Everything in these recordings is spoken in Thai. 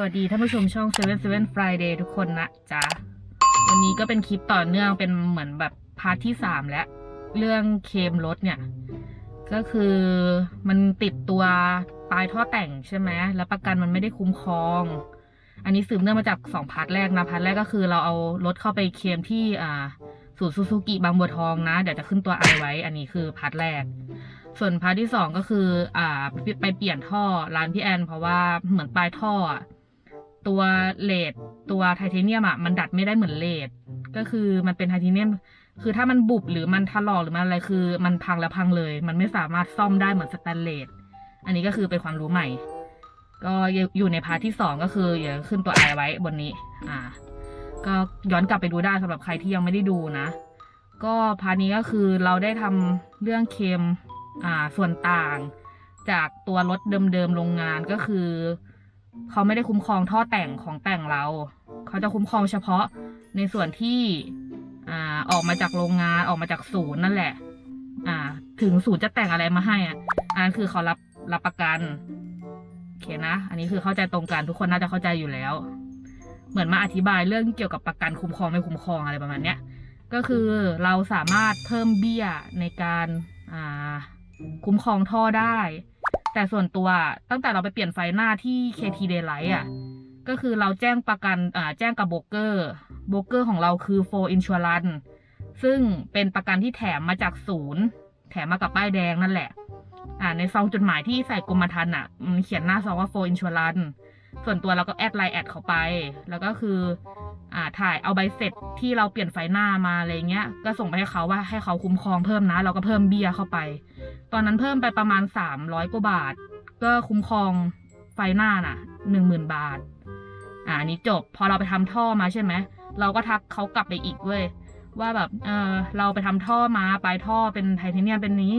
สวัสดีท่านผู้ชมช่อง Seven Seven Friday ทุกคนนะจ๊ะ วันนี้ก็เป็นคลิปต่อเนื่องเป็นเหมือนแบบพาร์ทที่สามแล้ว เรื่องเคมรถเนี่ย ก็คือมันติดตัวปลายท่อแต่งใช่ไหมแล้วประกันมันไม่ได้คุ้มครอง อันนี้สืบเนื่องมาจากสองพาร์ทแรกนะพาร์ทแรกก็คือเราเอารถเข้าไปเคมที่อ่าศูนย์ซูซูกิบางบัวทองนะ เดี๋ยวจะขึ้นตัวไอไว้ อันนี้คือพาร์ทแรก ส่วนพาร์ทที่สองก็คือ อ่า ไปเปลี่ยนท่อร้านพี่แอน เพราะว่าเหมือนปลายท่ออะ ตัวเลดตัวไทเทเนียมอะมันดัดไม่ได้เหมือนเลดก็คือมันเป็นไทเทเนียม คือถ้ามันบุบหรือมันถลอกหรือมันอะไรคือ มันพังแล้วพังเลย มันไม่สามารถซ่อมได้เหมือนสแตนเลสอันนี้ก็คือเป็นความรู้ใหม่ ก็อยู่ในพาร์ทที่สองก็คืออย่าขึ้นตัวไอไว้บนนี้ อ่า ก็ย้อนกลับไปดูได้สำหรับใครที่ยังไม่ได้ดูนะ ก็พาร์ทนี้ก็คือเราได้ทำเรื่องเคมอ่าส่วนต่าง จากตัวรถเดิมๆโรงงานก็คือ เขาไม่ได้คุ้มครองท่อแต่งของแต่งเรา เขาจะคุ้มครองเฉพาะในส่วนที่อ่าออกมาจากโรงงานออกมาจากศูนย์นั่นแหละ อ่า ถึงศูนย์จะแต่งอะไรมาให้อะอันนั้คือเขารับรับประกันโอเคนะ อันนี้คือเข้าใจตรงกันทุกคนน่าจะเข้าใจอยู่แล้ว เหมือนมาอธิบายเรื่องเกี่ยวกับประกันคุ้มครองไม่คุ้มครองอะไรประมาณเนี้ยก็คือเราสามารถเพิ่มเบี้ยในการอ่าคุ้มครองท่อได้ แต่ส่วนตัวตั้งแต่เราไปเปลี่ยนไฟหน้าที่ KT Daylight อะ ก็คือเราแจ้งประกันอ่าแจ้งกับโบรกเกอร์โบรกเกอร์ของเราคือ For Insurance ซึ่งเป็นประกันที่แถมมาจากศูนย์ แถมมากับป้ายแดงนั่นแหละ อ่าในซองจดหมายที่ใส่กรมธรรม์อะมันเขียนหน้าซองว่า For Insurance ส่วนตัวเราก็แอดไลน์แอดเขาไป แล้วก็คือ อ่าถ่ายเอาใบเสร็จที่เราเปลี่ยนไฟหน้ามาอะไรเงี้ย ก็ส่งไปให้เขาว่าให้เขาคุ้มครองเพิ่มนะ เราก็เพิ่มเบี้ยเข้าไป ตอนนั้นเพิ่มไปประมาณสามร้อยกว่าบาท ก็คุ้มครองไฟหน้าน่ะหนึ่งหมื่นบาท อ่านี้จบ พอเราไปทำท่อมาใช่ไหม เราก็ทักเขากลับไปอีกเว้ยว่าแบบ เออเราไปทำท่อมาปลายท่อเป็นไทเทเนียมเป็นนี้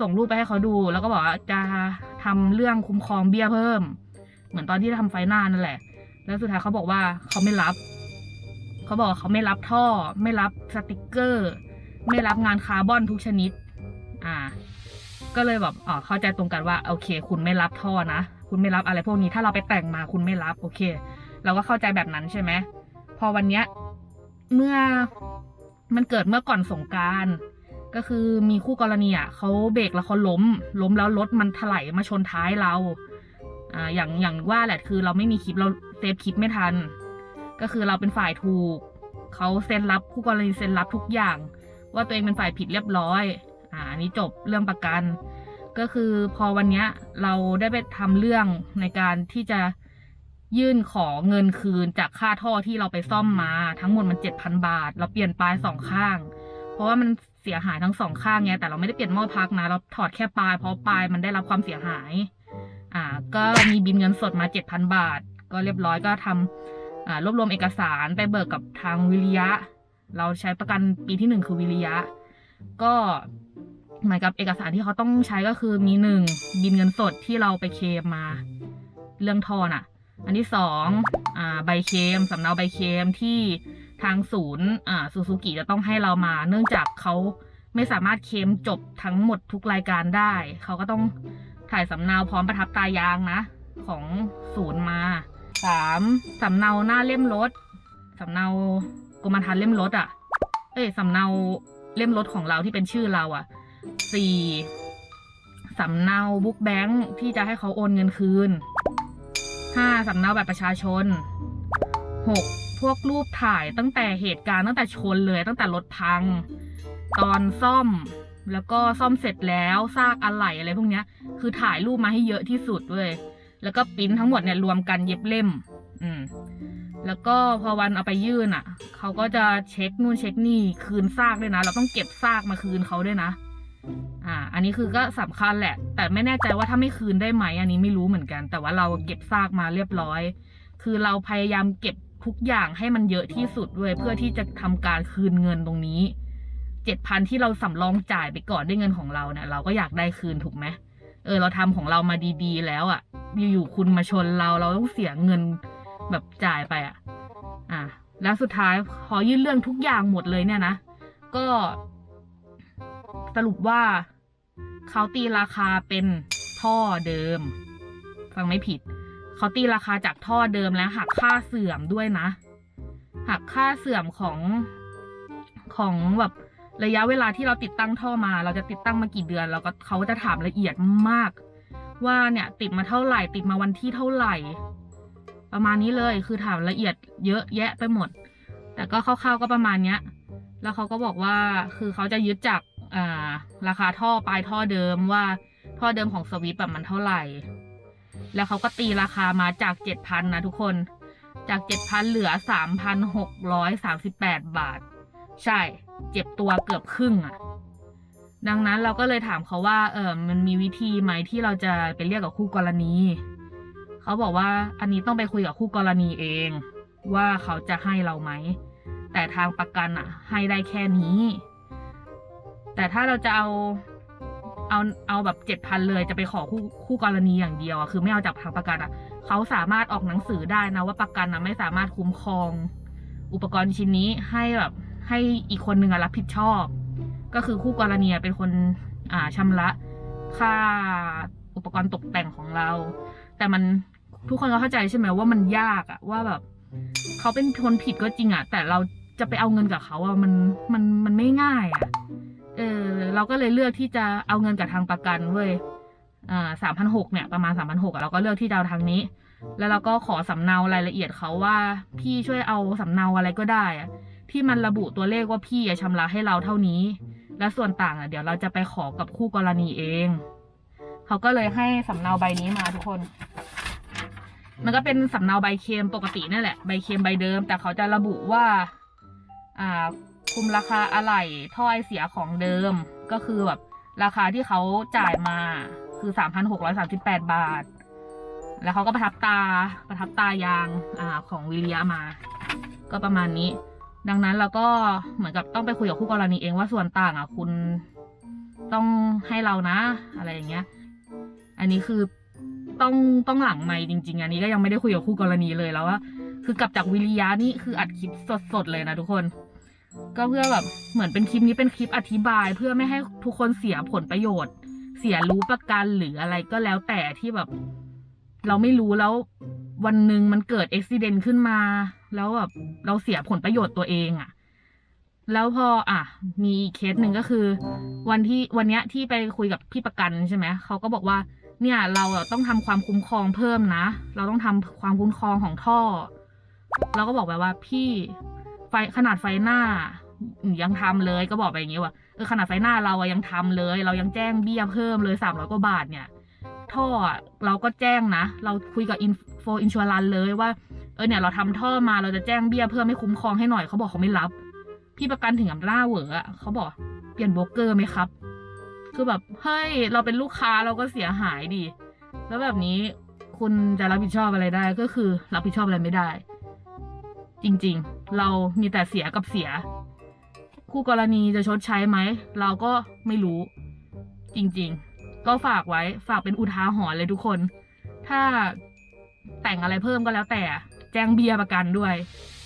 ส่งรูปไปให้เขาดู แล้วก็บอกว่าจะทำเรื่องคุ้มครองเบี้ยเพิ่ม เหมือนตอนที่ทำไฟหน้านั่นแหละ แล้วสุดท้ายเขาบอกว่าเขาไม่รับ เขาบอกว่าเขาไม่รับท่อ ไม่รับสติกเกอร์ ไม่รับงานคาร์บอนทุกชนิด อ่า ก็เลยแบบอ๋อเข้าใจตรงกันว่าโอเค คุณไม่รับท่อนะ คุณไม่รับอะไรพวกนี้ถ้าเราไปแต่งมาคุณไม่รับ โอเค เราก็เข้าใจแบบนั้นใช่ไหมพอวันเนี้ยเมื่อมันเกิดเมื่อก่อนสงการก็คือมีคู่กรณีอะเขาเบรกแล้วเขาล้ม ล้มแล้วรถมันถลายมาชนท้ายเราอ่าอย่างอย่างว่าแหละคือเราไม่มีคลิปเราเซฟคลิปไม่ทัน ก็คือเราเป็นฝ่ายถูกเขาเซ็นรับคู่กรณีเซ็นรับทุกอย่าง ว่าตัวเองเป็นฝ่ายผิดเรียบร้อยอ่านนี้จบเรื่องประกัน ก็คือพอวันเนี้ยเราได้ไปทำเรื่องในการที่จะยื่นขอเงินคืนจากค่าท่อที่เราไปซ่อมมาทั้งหมดมันเจ็ดพันบาท เราเปลี่ยนปลายสองข้าง เพราะว่ามันเสียหายทั้งสองข้างไงแต่เราไม่ได้เปลี่ยนหม้อพักนะ เราถอดแค่ปลายเพราะปลายมันได้รับความเสียหาย อ่า ก็มีบินเงินสดมาเจ็ดพันบาท ก็เรียบร้อยก็ทำอ่ารวบรวมเอกสารไปเบิกกับทางวิริยะ เราใช้ประกันปีที่หนึ่งคือวิริยะ ก็ เหมือนกับเอกสารที่เขาต้องใช้ก็คือมีหนึ่งบินเงินสดที่เราไปเคลมมา เรื่องท่อน่ะ อันที่สองอ่าใบเคลมสำเนาใบเคลมที่ทางศูนย์อ่าซูซูกิจะต้องให้เรามา เนื่องจากเขาไม่สามารถเคลมจบทั้งหมดทุกรายการได้ เขาก็ต้องถ่ายสำเนาพร้อมประทับตายางนะ ของศูนย์มาสามสำเนาหน้าเล่มรถสำเนากรมธรรม์เล่มรถอะ่ะ เอ้ยสำเนาเล่มรถของเราที่เป็นชื่อเราอะ่ะ สี่สำเนาบุ๊กแบงค์ที่จะให้เขาโอนเงินคืนห้าสำเนาบัตรประชาชนหกพวกรูปถ่ายตั้งแต่เหตุการณ์ตั้งแต่ชนเลยตั้งแต่รถพัง ตอนซ่อมแล้วก็ซ่อมเสร็จแล้วซากอะไหล่อะไรพวกเนี้ย คือถ่ายรูปมาให้เยอะที่สุดเว้ยแล้วก็ปริ้นทั้งหมดเนี่ยรวมกันเย็บเล่ม อืมแล้วก็พอวันเอาไปยื่นอะ เขาก็จะเช็คนู่นเช็คนี่คืนซากด้วยนะ เราต้องเก็บซากมาคืนเขาด้วยนะ อ่า อันนี้คือก็สำคัญแหละ แต่ไม่แน่ใจว่าถ้าไม่คืนได้ไหม อันนี้ไม่รู้เหมือนกัน แต่ว่าเราเก็บซากมาเรียบร้อย คือเราพยายามเก็บทุกอย่างให้มันเยอะที่สุดด้วยเพื่อที่จะทำการคืนเงินตรงนี้เจ็ดพันที่เราสำรองจ่ายไปก่อนด้วยเงินของเราเนี่ยเราก็อยากได้คืนถูกไหมเออเราทำของเรามาดีๆ แล้วอะ่ะอยู่ๆคุณมาชนเราเราต้องเสียเงินแบบจ่ายไปอะ่ะ อะแล้วสุดท้ายพอยื่นเรื่องทุกอย่างหมดเลยเนี่ยนะก็ สรุปว่า เขาตีราคาเป็นท่อเดิม ฟังไม่ผิด เขาตีราคาจากท่อเดิมและหักค่าเสื่อมด้วยนะ หักค่าเสื่อมของของแบบระยะเวลาที่เราติดตั้งท่อมา เราจะติดตั้งมากี่เดือน เราก็เขาจะถามละเอียดมาก ว่าเนี่ยติดมาเท่าไหร่ ติดมาวันที่เท่าไหร่ ประมาณนี้เลยคือถามละเอียดเยอะแยะไปหมด แต่ก็คร่าวๆก็ประมาณเนี้ย แล้วเขาก็บอกว่าคือเขาจะยึดจาก อ่า ราคาท่อปลายท่อเดิมว่า ท่อเดิมของสวิปแบบมันเท่าไหร่ แล้วเขาก็ตีราคามาจากเจ็ดพันนะทุกคน จากเจ็ดพันเหลือสามพันหกร้อยสามสิบแปดบาท ใช่ เจ็บตัวเกือบครึ่งอะดังนั้นเราก็เลยถามเขาว่า เออมันมีวิธีไหมที่เราจะไปเรียกกับคู่กรณีเขาบอกว่าอันนี้ต้องไปคุยกับคู่กรณีเอง ว่าเขาจะให้เราไหมแต่ทางประกันอะ ให้ได้แค่นี้ แต่ถ้าเราจะเอาเอาเอาแบบเจ็ดพันเลยจะไปขอคู่คู่กรณีอย่างเดียวอะคือไม่เอาจากทางประกันอะเขาสามารถออกหนังสือได้นะว่าประกันอะไม่สามารถคุ้มครอง อุปกรณ์ชิ้นนี้ให้แบบให้อีกคนหนึ่งรับผิดชอบ ก็คือคู่กรณีเป็นคนอ่าชำระค่าอุปกรณ์ตกแต่งของเรา แต่มันทุกคนก็เข้าใจใช่ไหมว่ามันยากอะว่าแบบเขาเป็นคนผิดก็จริงอะแต่เราจะไปเอาเงินกับเขาอะมันมันมันไม่ง่ายอะ เราก็เลยเลือกที่จะเอาเงินกับทางประกันเว้ยอ่าสามพันหกเนี่ยประมาณสามพันหกอะเราก็เลือกที่จะเอาทางนี้ แล้วเราก็ขอสำเนารายละเอียดเขาว่า พี่ช่วยเอาสำเนาอะไรก็ได้อะที่มันระบุตัวเลขว่าพี่อะชำระให้เราเท่านี้ และส่วนต่างอะเดี๋ยวเราจะไปขอกับคู่กรณีเอง เขาก็เลยให้สำเนาใบนี้มาทุกคน มันก็เป็นสำเนาใบเคมปกตินั่นแหละใบเคมใบเดิม แต่เขาจะระบุว่า อ่า คุมราคาอะไหล่ถ้อยเสียของเดิม ก็คือแบบราคาที่เขาจ่ายมาคือสามพันหกร้อยสามสิบแปดบาท แล้วเขาก็ประทับตาประทับตายางอ่าของวิริยะมา ก็ประมาณนี้ ดังนั้นเราก็เหมือนกับต้องไปคุยกับคู่กรณีเองว่าส่วนต่างอะคุณต้องให้เรานะ อะไรอย่างเงี้ย อันนี้คือต้องต้องหลังไม่จริง ๆ อันนี้ก็ยังไม่ได้คุยกับคู่กรณีเลยแล้วว่าคือกลับจากวิริยะนี่คืออัดคลิปสดๆเลยนะทุกคน ก็เพื่อแบบเหมือนเป็นคลิปนี้เป็นคลิปอธิบาย เพื่อไม่ให้ทุกคนเสียผลประโยชน์ เสียรู้ประกันหรืออะไรก็แล้วแต่ที่แบบ เราไม่รู้แล้ววันหนึ่งมันเกิดอุบิเหตุขึ้นมา แล้วแบบเราเสียผลประโยชน์ตัวเองอะแล้วพออะ มีอีกเคสหนึ่งก็คือ วันที่วันเนี้ยที่ไปคุยกับพี่ประกันใช่ไหมเขาก็บอกว่า เนี่ยเราต้องทำความคุ้มครองเพิ่มนะ เราต้องทำความคุ้มครองของท่อ เราก็บอกไปว่าพี่ ขนาดไฟหน้ายังทำเลยก็บอกไปอย่างงี้ว่าเออขนาดไฟหน้าเราอะยังทำเลย เรายังแจ้งเบี้ยเพิ่มเลยสามร้อยกว่าบาทเนี่ยท่อเราก็แจ้งนะ เราคุยกับอินโฟอินชัวรันเลยว่าเออเนี่ยเราทำท่อมาเราจะแจ้งเบี้ยเพิ่มให้คุ้มครองให้หน่อยเขาบอกเขาไม่รับ พี่ประกันถึงกับล่าเหวออะเขาบอกเปลี่ยนโบรกเกอร์ไหมครับ คือแบบเฮ้ยเราเป็นลูกค้าเราก็เสียหายดิแล้วแบบนี้คุณจะรับผิดชอบอะไรได้ก็คือ รับผิดชอบอะไรไม่ได้ จริง ๆ เรามีแต่เสียกับเสีย คู่กรณีจะชดใช้ไหม เราก็ไม่รู้ จริงๆ ก็ฝากไว้ฝากเป็นอุทาหรณ์เลยทุกคน ถ้าแต่งอะไรเพิ่มก็แล้วแต่ แจ้งเบียร์ประกันด้วย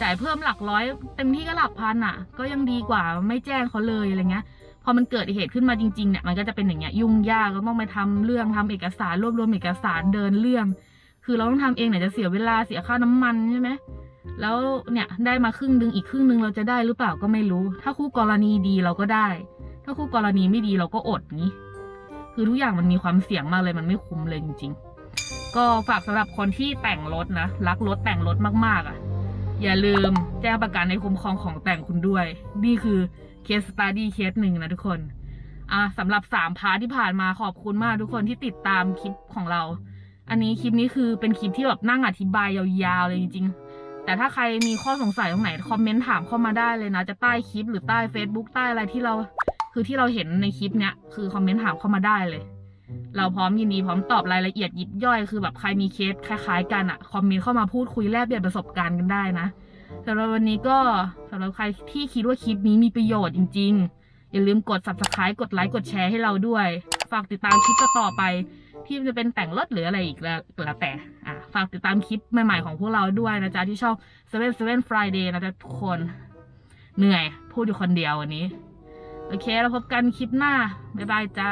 จ่ายเพิ่มหลักร้อยเต็มที่ก็หลักพันอะ ก็ยังดีกว่าไม่แจ้งเขาเลยอะไรเงี้ยพอมันเกิดเหตุขึ้นมาจริงๆเนี่ยมันก็จะเป็นอย่างเงี้ยยุ่งยากก็ต้องไปทำเรื่องทำเอกสารรวบรวมเอกสารเดินเรื่อง คือเราต้องทำเองเนี่ยจะเสียเวลาเสียค่าน้ำมันใช่ไหม แล้วเนี่ยได้มาครึ่งนึงอีกครึ่งนึงเราจะได้หรือเปล่าก็ไม่รู้ ถ้าคู่กรณีดีเราก็ได้ ถ้าคู่กรณีไม่ดีเราก็อดนี้ คือทุกอย่างมันมีความเสี่ยงมากเลยมันไม่คุ้มเลยจริง ๆ ก็ฝากสำหรับคนที่แต่งรถนะรักรถแต่งรถมากๆอะ อย่าลืมแจ้งประกันในคุ้มครองของแต่งคุณด้วย นี่คือเคสสต u ดี้เคสหนึ่งนะทุกคนอะสำหรับสามพาร์ทที่ผ่านมาขอบคุณมากทุกคนที่ติดตามคลิปของเรา อันนี้คลิปนี้คือเป็นคลิปที่แบบนั่งอธิบายยาวๆเลยจริงๆ แต่ถ้าใครมีข้อสงสัยตรงไหนคอมเมนต์ถามเข้ามาได้เลยนะ จะใต้คลิปหรือใต้ Facebook ใต้อะไรที่เรา คือที่เราเห็นในคลิปเนี้ยคือคอมเมนต์ถามเข้ามาได้เลย เราพร้อมยินดีพร้อมตอบรายละเอียดยิบย่อยคือแบบใครมีเคสคล้าย ๆ กันอะคอมเมนต์เข้ามาพูดคุยแลกเปลี่ยนประสบการณ์กันได้นะสำหรับวันนี้ก็สำหรับใครที่คิดว่าคลิปนี้มีประโยชน์จริง ๆ อย่าลืมกด subscribe กดไลค์กดแชร์ให้เราด้วย ฝากติดตามคลิปต่อไป ที่จะเป็นแต่งรถหรืออะไรอีกแล้วแล้วแต่อะฝากติดตามคลิปใหม่ๆของพวกเราด้วยนะจ๊ะที่ช่อง Seven Seven Friday นะจ๊ะทุกคนเหนื่อย พูดอยู่คนเดียววันนี้ โอเค เราพบกันคลิปหน้า บ๊ายบายจ้า